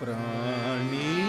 પ્રાણી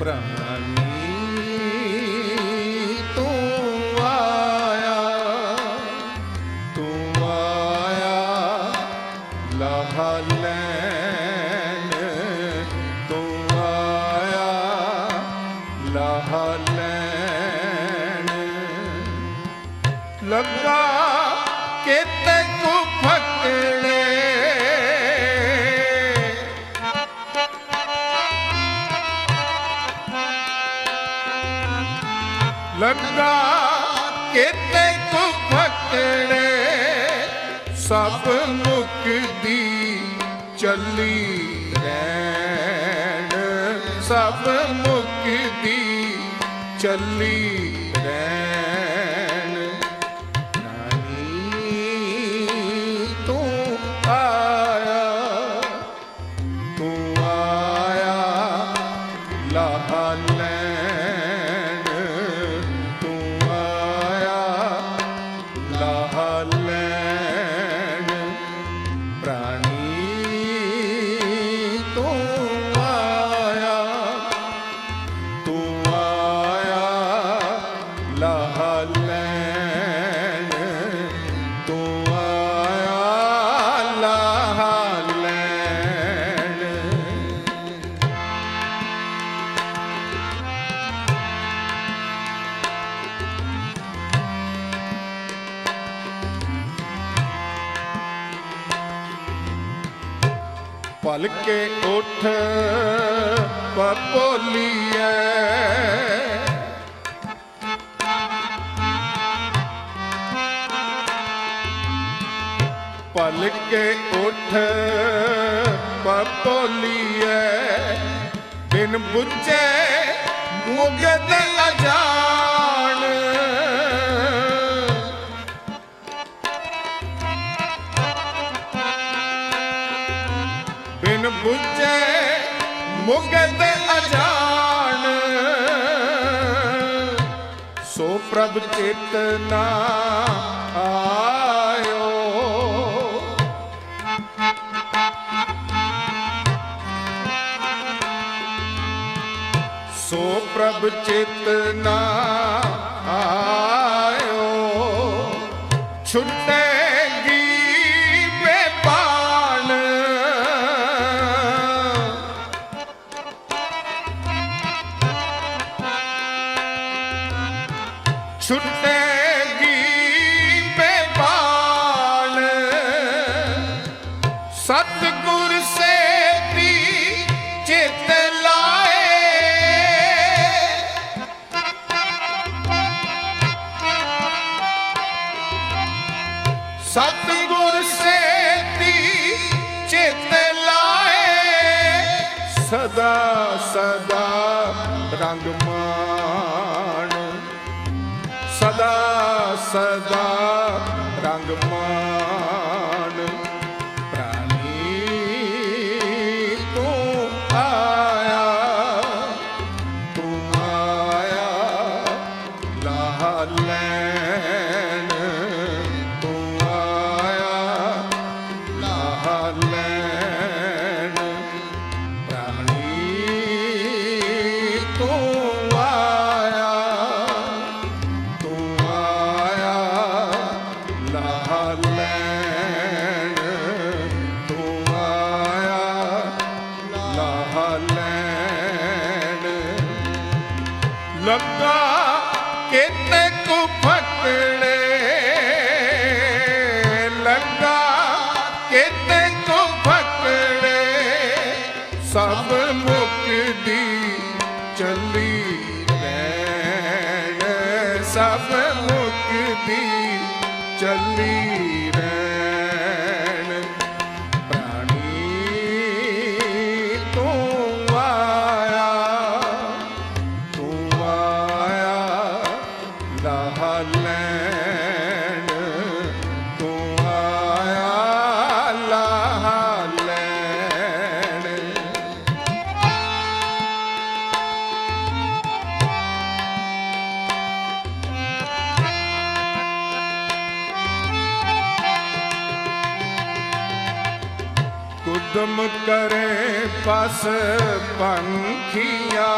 ਪ੍ਰਾਣੀ ਤੂੰ ਆਇਆ ਤੂੰ ਆਇਆ ਲਾਹ ਲੈਣ। ਤੂੰ ਆਇਆ ਲਾਹ ਲੱਗਾ ਕਿਤੇ ਕੋ ਫਕੜੇ ਲੱਗਾ ਕਿਤੇ ਕੋ ਫਕੜੇ ਸਭ ਮੁਕਦੀ ਚੱਲੀ ਰਹਿਣ। ਸਭ ਮੁਕਦੀ ਚੱਲੀ ਪਲ ਕੇ ਉਠ ਪਪੋਲੀਏ। ਪਲ ਕੇ ਉਠ ਪਪੋਲੀਏ। ਬਿਨ ਬੁੱਝੇ ਮੁਗਦ ਅਜਾਣ ਬਿਨ ਬੁੱਝੇ ਮੁਗਦ ਅਜਾਣ ਸੋ ਪ੍ਰਭ ਚੇਤਨਾ ਆਇਓ। ਸੋ ਪ੍ਰਭ ਚੇਤਨਾ ਆਇਓ। ਛੁੱਟੇ ਸਦਾ ਰੰਗ ਮਾਣ ਸਭ ਮੁਕਦੀ ਚੱਲੀ ਰਹਿਣ ਸਭ ਮੁਕਦੀ ਚੱਲੀ ਕੁਦਮ ਕਰੇ ਪਸ ਪੰਖੀਆ।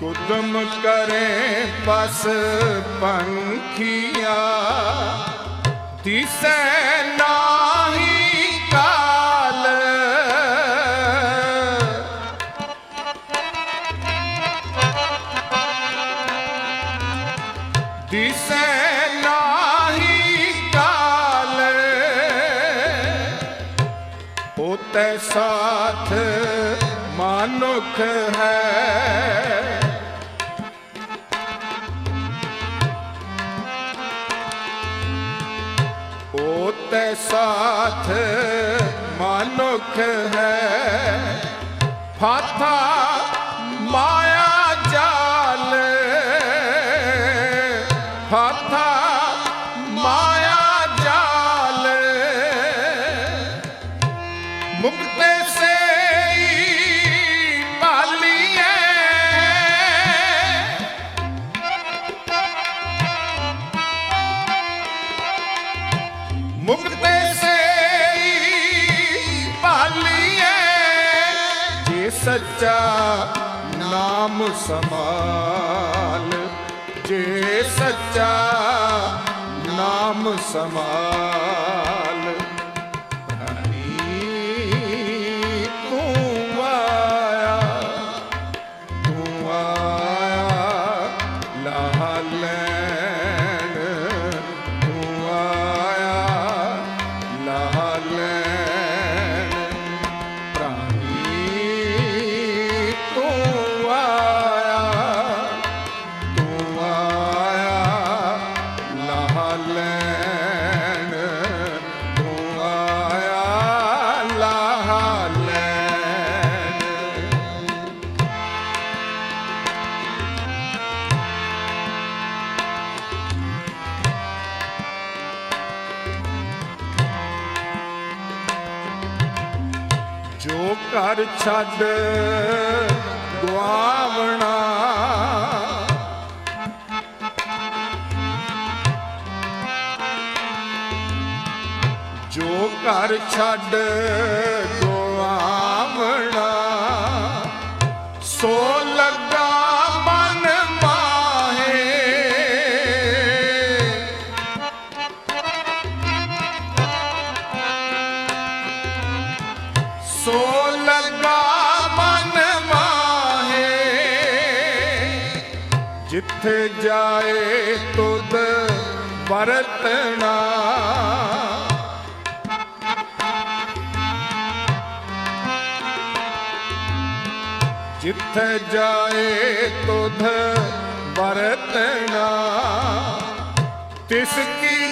ਕੁਦਮ ਕਰੇ ਪਸ ਪੰਖੀਆ। ਦਿਸੈ ਨਾਹੀ ਸਾਥ ਮਾਨੁਖ ਹੈ ਤੇ ਸਾਥ ਮਾਨੁਖ ਹੈ ਫਾਥਾ ਮਾਇਆ ਸਮਾਲ ਜੇ ਸੱਚਾ ਨਾਮ ਸਮਾਲ ਘਰ ਛੱਡ ਗਵਾਵਣਾ ਜੋ ਘਰ ਛੱਡ ਗਵਾਵਣਾ ਸੋ ਜਿੱਥੇ ਜਾਏ ਤੁਧ ਵਰਤਣਾ। ਜਿੱਥੇ ਜਾਏ ਤੁਧ ਵਰਤਣਾ ਤਿਸ ਕੀ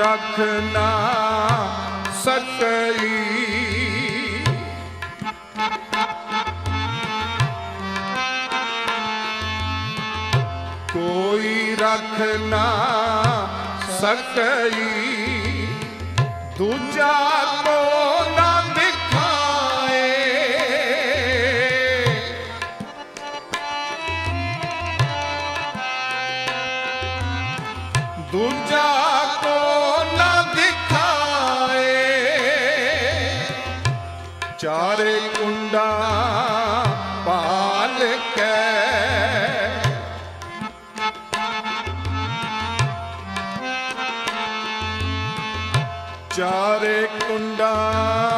ਰਖ ਨਾ ਸਕਈ ਕੋਈ ਰਖ ਨਾ ਦੂਜਾ ਕੋ ਚਾਰੇ ਕੁੰਡਾਂ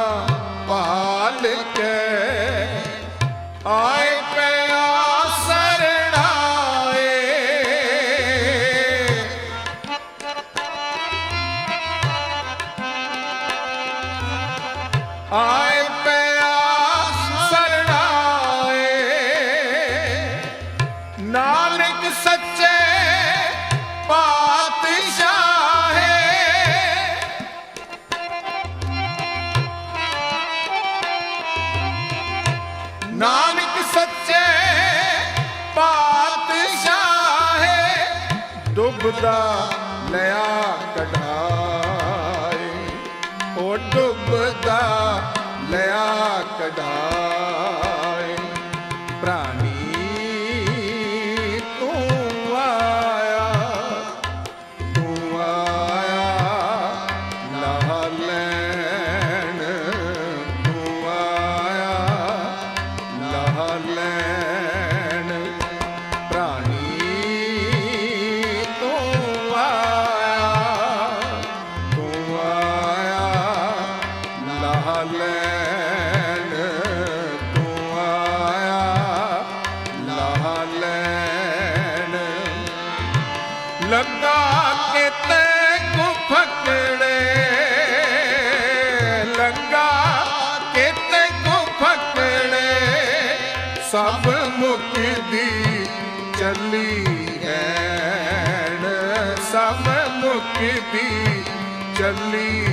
ਦਾ ਲਿਆ ਕਢਾਏ ਉਹ ਡੁੱਬਦਾ ਲਿਆ ਕਢਾਏ ਸਭ ਮੁਕਤੀ ਚੱਲੀ